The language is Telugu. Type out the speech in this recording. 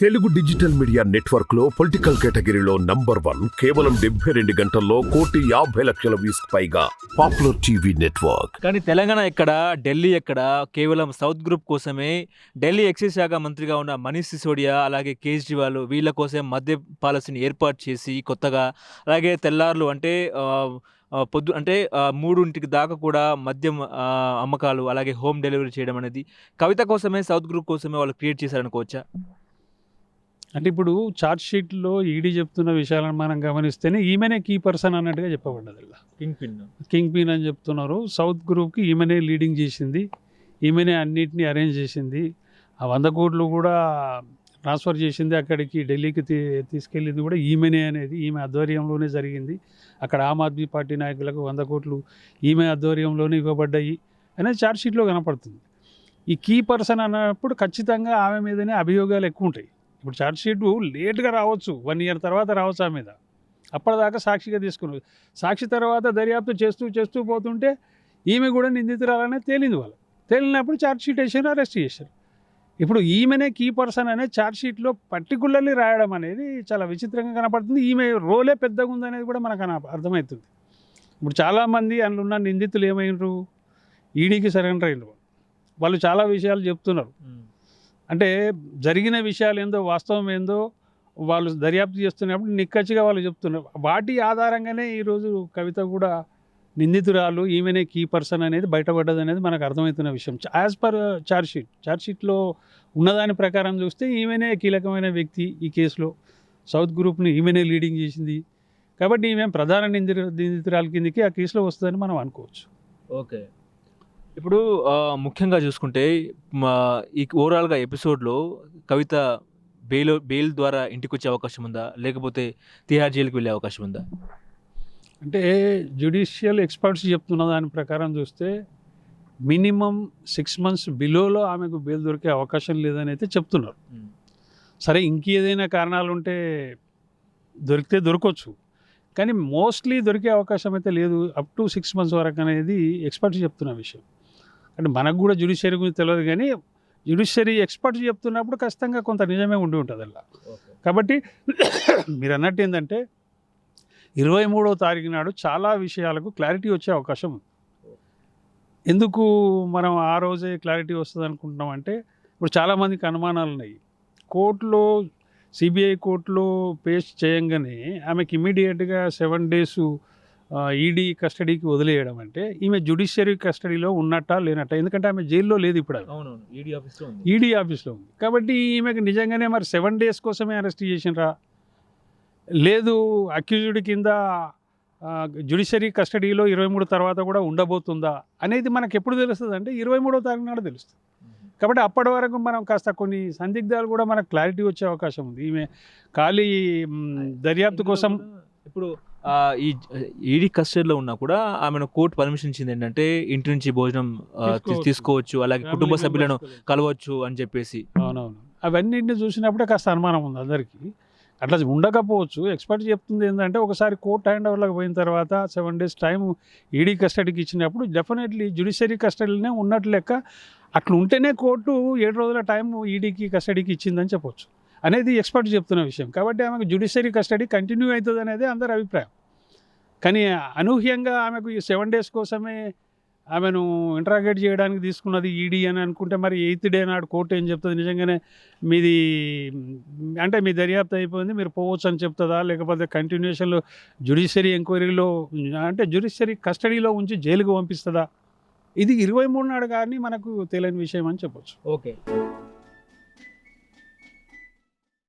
తెలుగు డిజిటల్ మీడియా నెట్వర్క్లో పొలిటికల్ కేటగిరీలో నంబర్ వన్ కేవలం డెబ్బై రెండు గంటల్లో కోటి యాభై లక్షల వ్యూస్ పైగా పాపులర్ టీవీ నెట్వర్క్. కానీ తెలంగాణ ఎక్కడ ఢిల్లీ ఎక్కడ కేవలం సౌత్ గ్రూప్ కోసమే ఢిల్లీ ఎక్సైజ్ శాఖ మంత్రిగా ఉన్న మనీష్ సిసోడియా అలాగే కేజ్రీవాల్ వీళ్ళ కోసం మద్య పాలసీని ఏర్పాటు చేసి కొత్తగా అలాగే తెల్లార్లు అంటే పొద్దు అంటే మూడింటికి దాకా కూడా మద్యం అమ్మకాలు అలాగే హోమ్ డెలివరీ చేయడం అనేది కవిత కోసమే సౌత్ గ్రూప్ కోసమే వాళ్ళు క్రియేట్ చేశారనుకోవచ్చా? అంటే ఇప్పుడు చార్జ్ షీట్లో ఈడీ చెప్తున్న విషయాలను మనం గమనిస్తేనే ఈమెనే కీ పర్సన్ అన్నట్టుగా చెప్పబడ్డది ఇలా కింగ్ పిన్ కింగ్ పీన్ అని చెప్తున్నారు. సౌత్ గ్రూప్కి ఈమెనే లీడింగ్ చేసింది. ఈమెనే అన్నిటినీ అరేంజ్ చేసింది. ఆ వంద కోట్లు కూడా ట్రాన్స్ఫర్ చేసింది అక్కడికి ఢిల్లీకి తీసుకెళ్ళింది కూడా ఈమెనే అనేది ఈమె ఆధ్వర్యంలోనే జరిగింది. అక్కడ ఆమ్ ఆద్మీ పార్టీ నాయకులకు వంద కోట్లు ఈమె ఆధ్వర్యంలోనే ఇవ్వబడ్డాయి అనేది చార్జ్ షీట్లో కనపడుతుంది. ఈ కీ పర్సన్ అన్నప్పుడు ఖచ్చితంగా ఆమె మీదనే అభియోగాలు ఎక్కువ ఉంటాయి. ఇప్పుడు ఛార్జ్ షీట్ లేట్గా రావచ్చు. వన్ ఇయర్ తర్వాత రావచ్చు ఆ మీద. అప్పటిదాకా సాక్షిగా తీసుకున్నారు సాక్షి తర్వాత దర్యాప్తు చేస్తూ చేస్తూ పోతుంటే ఈమె కూడా నిందితురాలనే తేలింది వాళ్ళు. తేలినప్పుడు ఛార్జ్ షీట్ వేసారు అరెస్ట్ చేశారు. ఇప్పుడు ఈమెనే కీ పర్సన్ అనే ఛార్జ్ షీట్లో పర్టికులర్లీ రాయడం అనేది చాలా విచిత్రంగా కనపడుతుంది. ఈమె రోలే పెద్దగా ఉందనేది కూడా మనకు అర్థమవుతుంది. ఇప్పుడు చాలామంది అందులో ఉన్న నిందితులు ఏమైనరు ఈడీకి సరెండర్ అయినరు వాళ్ళు. చాలా విషయాలు చెప్తున్నారు. అంటే జరిగిన విషయాలు ఏందో వాస్తవం ఏందో వాళ్ళు దర్యాప్తు చేస్తున్నప్పుడు నిక్కచ్చిగా వాళ్ళు చెప్తున్నారు వాటి ఆధారంగానే ఈరోజు కవిత కూడా నిందితురాలు ఈమెనే కీ పర్సన్ అనేది బయటపడ్డది అనేది మనకు అర్థమవుతున్న విషయం. యాజ్ పర్ ఛార్జ్షీట్ ఛార్జ్షీట్లో ఉన్నదాని ప్రకారం చూస్తే ఈమెనే కీలకమైన వ్యక్తి ఈ కేసులో. సౌత్ గ్రూప్ని ఈమెనే లీడింగ్ చేసింది. కాబట్టి ఈమె ప్రధాన నిందితు నిందితురాల కిందకి ఆ కేసులో వస్తుందని మనం అనుకోవచ్చు. ఓకే. ఇప్పుడు ముఖ్యంగా చూసుకుంటే మా ఈ ఓవరాల్గా ఎపిసోడ్లో కవిత బెయిల్ బెయిల్ ద్వారా ఇంటికి వచ్చే అవకాశం ఉందా లేకపోతే తిహార్ జైలుకి వెళ్ళే అవకాశం ఉందా అంటే జ్యుడిషియల్ ఎక్స్పర్ట్స్ చెప్తున్న దాని ప్రకారం చూస్తే మినిమం సిక్స్ మంత్స్ బిలోలో ఆమెకు బెయిల్ దొరికే అవకాశం లేదని అయితే చెప్తున్నారు సరే ఇంకేదైనా కారణాలు ఉంటే దొరికితే దొరకవచ్చు కానీ మోస్ట్లీ దొరికే అవకాశం అయితే లేదు. అప్ టు సిక్స్ మంత్స్ వరకు అనేది ఎక్స్పర్ట్స్ చెప్తున్న విషయం. అంటే మనకు కూడా జ్యుడిషియరీ గురించి తెలియదు కానీ జ్యుడిషియరీ ఎక్స్పర్ట్స్ చెప్తున్నప్పుడు ఖచ్చితంగా కొంత నిజమే ఉండి ఉంటుంది అలా. కాబట్టి మీరు అన్నట్టు ఏంటంటే ఇరవై మూడో తారీఖు నాడు చాలా విషయాలకు క్లారిటీ వచ్చే అవకాశం ఉంది. ఎందుకు మనం ఆ రోజే క్లారిటీ వస్తుంది అనుకుంటున్నాం అంటే ఇప్పుడు చాలామందికి అనుమానాలు ఉన్నాయి. కోర్టులో సిబిఐ కోర్టులో పేష్ చేయంగానే ఆమెకి ఇమీడియట్గా సెవెన్ డేస్ ఈడీ కస్టడీకి వదిలేయడం అంటే ఈమె జ్యుడిషియరీ కస్టడీలో ఉన్నట్టా లేనట్టా? ఎందుకంటే ఆమె జైల్లో లేదు ఇప్పుడు ఈడీ ఆఫీస్లో ఉంది. ఈడీ ఆఫీస్లో ఉంది. కాబట్టి ఈమెకు నిజంగానే మరి సెవెన్ డేస్ కోసమే అరెస్ట్ చేసినరా లేదు అక్యూజ్డ్ కింద జ్యుడిషియరీ కస్టడీలో ఇరవై మూడు తర్వాత కూడా ఉండబోతుందా? అనేది మనకు ఎప్పుడు తెలుస్తుంది అంటే ఇరవై మూడో తారీఖు నాడు తెలుస్తుంది. కాబట్టి అప్పటి వరకు మనం కాస్త కొన్ని సందిగ్ధాలు కూడా మనకు క్లారిటీ వచ్చే అవకాశం ఉంది. ఈమె ఖాళీ దర్యాప్తు కోసం ఇప్పుడు ఈ ఈడీ కస్టడీలో ఉన్నా కూడా ఆమెను కోర్టు పర్మిషన్ ఇచ్చింది ఏంటంటే ఇంటి నుంచి భోజనం తీసుకోవచ్చు. అలాగే కుటుంబ సభ్యులను. కలవచ్చు అని చెప్పేసి. అవునవును. అవన్నింటిని చూసినప్పుడే కాస్త అనుమానం ఉంది అందరికీ. అట్లా ఉండకపోవచ్చు. ఎక్స్పర్ట్ చెప్తుంది ఏంటంటే ఒకసారి కోర్ట్ హ్యాండ్ ఓవర్లోకి పోయిన తర్వాత సెవెన్ డేస్ టైం ఈడీ కస్టడీకి ఇచ్చినప్పుడు డెఫినెట్లీ జ్యుడిషియరీ కస్టడీలోనే ఉన్నట్లు లెక్క అట్లా ఉంటేనే కోర్టు ఏడు రోజుల టైం ఈడీకి కస్టడీకి ఇచ్చిందని చెప్పొచ్చు. అనేది ఎక్స్పర్ట్ చెప్తున్న విషయం. కాబట్టి ఆమెకు జ్యుడిషియరీ కస్టడీ కంటిన్యూ అవుతుంది అనేది అందరి అభిప్రాయం. కానీ అనూహ్యంగా ఆమెకు ఈ సెవెన్ డేస్ కోసమే ఆమెను ఇంటరాగేట్ చేయడానికి తీసుకున్నది ఈడీ అని అనుకుంటే మరి ఎయిత్ డే నాడు కోర్టు ఏం చెప్తుంది? నిజంగానే మీది అంటే మీ దర్యాప్తు అయిపోయింది మీరు పోవచ్చు అని చెప్తుందా? లేకపోతే కంటిన్యూషన్లో జ్యుడిషియరీ ఎంక్వైరీలో అంటే జ్యుడిషియరీ కస్టడీలో ఉంచి జైలుకు పంపిస్తుందా? ఇది ఇరవై మూడు నాడు కానీ మనకు తెలియని విషయం అని చెప్పొచ్చు. ఓకే.